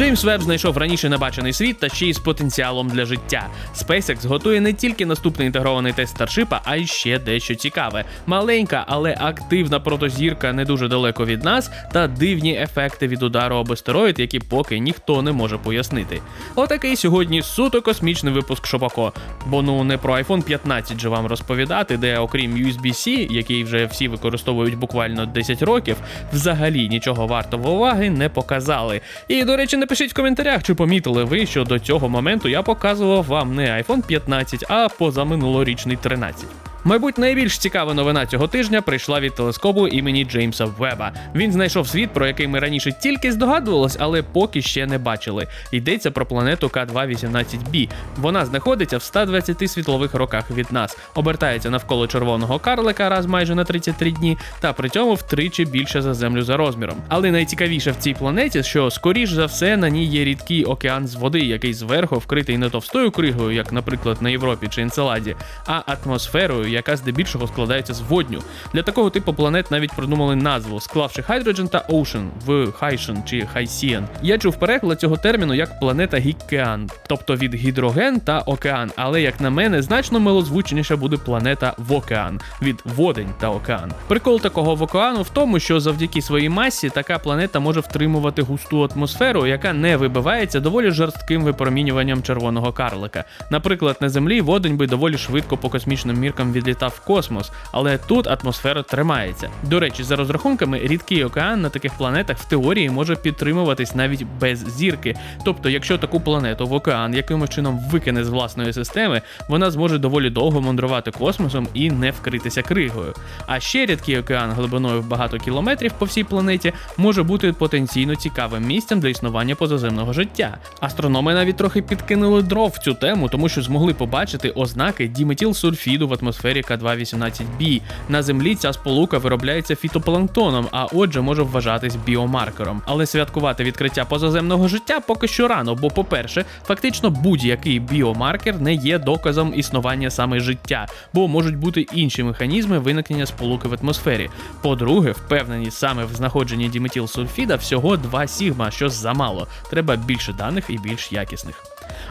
Джеймс Веб знайшов раніше небачений світ та ще й з потенціалом для життя. SpaceX готує не тільки наступний інтегрований тест Старшипа, а й ще дещо цікаве. Маленька, але активна протозірка не дуже далеко від нас, та дивні ефекти від удару об астероїд, які поки ніхто не може пояснити. Отакий сьогодні суто космічний випуск Шопако. Бо ну не про iPhone 15 же вам розповідати, де окрім USB-C, який вже всі використовують буквально 10 років, взагалі нічого вартого уваги не показали. І до речі, напишіть в коментарях, чи помітили ви, що до цього моменту я показував вам не iPhone 15, а позаминулорічний 13. Мабуть, найбільш цікава новина цього тижня прийшла від телескопу імені Джеймса Веба. Він знайшов світ, про який ми раніше тільки здогадувались, але поки ще не бачили. Йдеться про планету К218b. Вона знаходиться в 120 світлових роках від нас, обертається навколо червоного карлика раз майже на 33 дні, та при цьому втричі більше за землю за розміром. Але найцікавіше в цій планеті, що скоріш за все на ній є рідкий океан з води, який зверху вкритий не товстою кригою, як, наприклад, на Європі чи Енцеладі, а атмосферою, яка здебільшого складається з водню. Для такого типу планет навіть придумали назву, склавши Hydrogen та Ocean в Хайшен чи Хайсіан. Я чув переклад цього терміну як планета Гіккеан, тобто від гідроген та океан. Але як на мене, значно милозвучніше буде планета Вокеан від водень та океан. Прикол такого вокеану в тому, що завдяки своїй масі така планета може втримувати густу атмосферу, яка не вибивається доволі жорстким випромінюванням червоного карлика. Наприклад, на землі водень би доволі швидко по космічним міркам відлітав в космос, але тут атмосфера тримається. До речі, за розрахунками, рідкий океан на таких планетах в теорії може підтримуватись навіть без зірки. Тобто, якщо таку планету в океан якимось чином викине з власної системи, вона зможе доволі довго мандрувати космосом і не вкритися кригою. А ще рідкий океан глибиною в багато кілометрів по всій планеті може бути потенційно цікавим місцем для існування позаземного життя. Астрономи навіть трохи підкинули дров в цю тему, тому що змогли побачити ознаки діметілсульфіду в атмосфері К218b. На землі ця сполука виробляється фітопланктоном, а отже, може вважатись біомаркером. Але святкувати відкриття позаземного життя поки що рано, бо, по-перше, фактично будь-який біомаркер не є доказом існування саме життя, бо можуть бути інші механізми виникнення сполуки в атмосфері. По-друге, впевненість саме в знаходженні діметілсульфіда всього 2 сігма, що замало. Треба більше даних і більш якісних.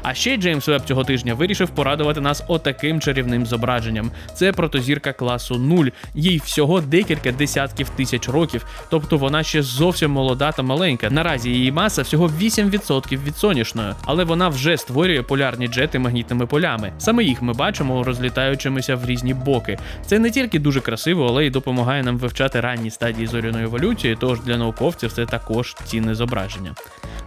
А ще Джеймс Веб цього тижня вирішив порадувати нас отаким чарівним зображенням. Це протозірка класу 0. Їй всього декілька десятків тисяч років, тобто вона ще зовсім молода та маленька. Наразі її маса всього 8% від сонячної, але вона вже створює полярні джети магнітними полями. Саме їх ми бачимо розлітаючимися в різні боки. Це не тільки дуже красиво, але й допомагає нам вивчати ранні стадії зоряної еволюції, тож для науковців це також цінне зображення.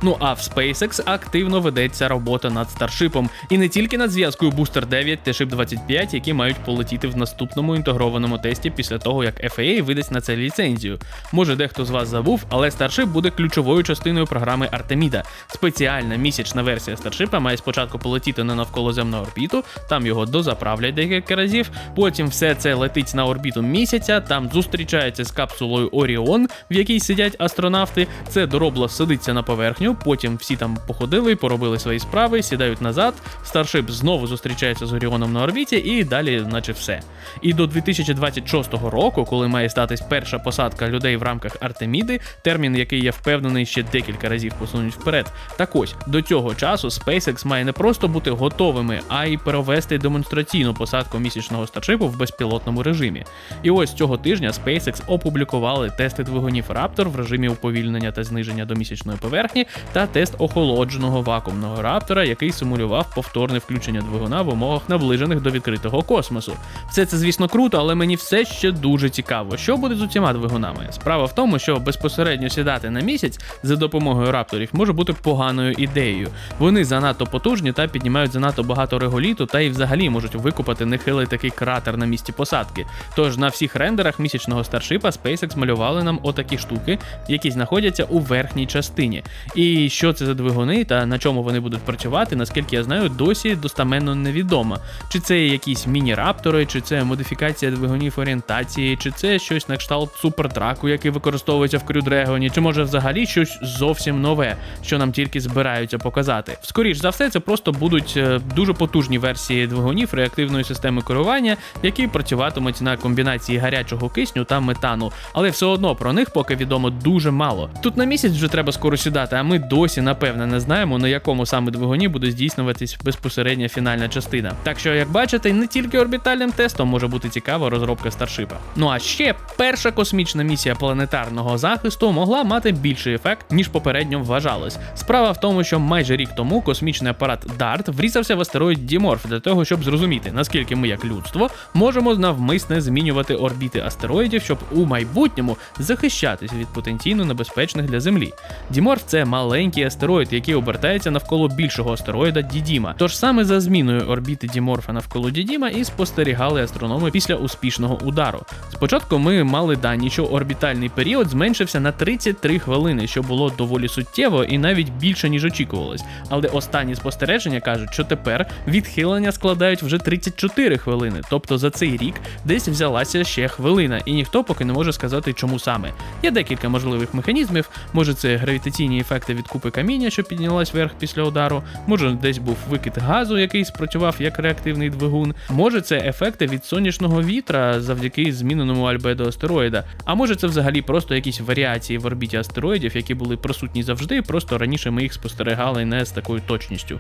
Ну а в SpaceX активно ведеться робота над старшипом, і не тільки над зв'язкою Booster 9 та Ship 25, які мають полетіти в наступному інтегрованому тесті після того, як FAA видасть на це ліцензію. Може, дехто з вас забув, але Starship буде ключовою частиною програми Артеміда. Спеціальна місячна версія Старшипа має спочатку полетіти на навколоземну орбіту, там його дозаправлять декілька разів. Потім все це летить на орбіту місяця, там зустрічається з капсулою Оріон, в якій сидять астронавти. Це доробло сидиться на поверхню. Потім всі там походили, поробили свої справи, сідають назад. Старшип знову зустрічається з Оріоном на орбіті, і далі, наче все. І до 2026 року, коли має статись перша посадка людей в рамках Артеміди, термін, який я впевнений, ще декілька разів посунуть вперед. Так ось до цього часу SpaceX має не просто бути готовими, а й провести демонстраційну посадку місячного старшипу в безпілотному режимі. І ось цього тижня SpaceX опублікували тести двигунів Raptor в режимі уповільнення та зниження до місячної поверхні, та тест охолодженого вакуумного раптора, який симулював повторне включення двигуна в умовах наближених до відкритого космосу. Все це, звісно, круто, але мені все ще дуже цікаво, що буде з усіма двигунами. Справа в тому, що безпосередньо сідати на місяць за допомогою рапторів може бути поганою ідеєю. Вони занадто потужні та піднімають занадто багато реголіту, та й взагалі можуть викопати нехилий такий кратер на місці посадки. Тож на всіх рендерах місячного старшипа SpaceX малювали нам отакі штуки, які знаходяться у верхній частині. І що це за двигуни та на чому вони будуть працювати, наскільки я знаю, досі достаменно невідомо. Чи це якісь міні-раптори, чи це модифікація двигунів орієнтації, чи це щось на кшталт супердраку, який використовується в Dragon, чи може взагалі щось зовсім нове, що нам тільки збираються показати. Скоріш за все, це просто будуть е, дуже потужні версії двигунів реактивної системи керування, які працюватимуть на комбінації гарячого кисню та метану, але все одно про них поки відомо дуже мало. Тут на місяць вже треба скоро сідати, а ми досі напевне не знаємо, на якому саме двигуні буде здійснюватись безпосередня фінальна частина. Так що, як бачите, не тільки орбітальним тестом може бути цікава розробка старшипа. Ну а ще перша космічна місія планетарного захисту могла мати більший ефект, ніж попередньо вважалось. Справа в тому, що майже рік тому космічний апарат DART врізався в астероїд Діморф для того, щоб зрозуміти, наскільки ми, як людство, можемо навмисне змінювати орбіти астероїдів, щоб у майбутньому захищатись від потенційно небезпечних для Землі. Діморф це маленький астероїд, який обертається навколо більшого астероїда Дідіма. Тож саме за зміною орбіти Діморфа навколо Дідіма і спостерігали астрономи після успішного удару. Спочатку ми мали дані, що орбітальний період зменшився на 33 хвилини, що було доволі суттєво і навіть більше ніж очікувалось. Але останні спостереження кажуть, що тепер відхилення складають вже 34 хвилини, тобто за цей рік десь взялася ще хвилина, і ніхто поки не може сказати, чому саме. Є декілька можливих механізмів. Може, це гравітаційні ефекти від купи каміння, що піднялась вверх після удару. Може, десь був викид газу, який спрацював як реактивний двигун. Може, це ефекти від сонячного вітра завдяки зміненому альбедо астероїда. А може, це взагалі просто якісь варіації в орбіті астероїдів, які були присутні завжди, просто раніше ми їх спостерігали не з такою точністю.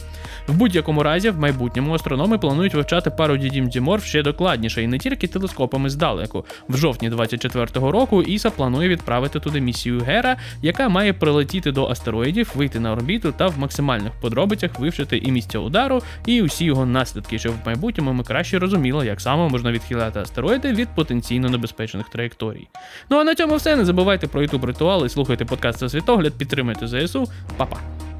В будь-якому разі, в майбутньому астрономи планують вивчати пару дідім Діморф ще докладніше і не тільки телескопами здалеку. В жовтні 24-го року Іса планує відправити туди місію Гера, яка має прилетіти до астероїдів, вийти на орбіту та в максимальних подробицях вивчити і місця удару, і усі його наслідки, щоб в майбутньому ми краще розуміли, як саме можна відхиляти астероїди від потенційно небезпечних траєкторій. Ну а на цьому все. Не забувайте про YouTube ритуал і слухайте подкаст світогляд, підтримуйте ЗСУ. Па-па!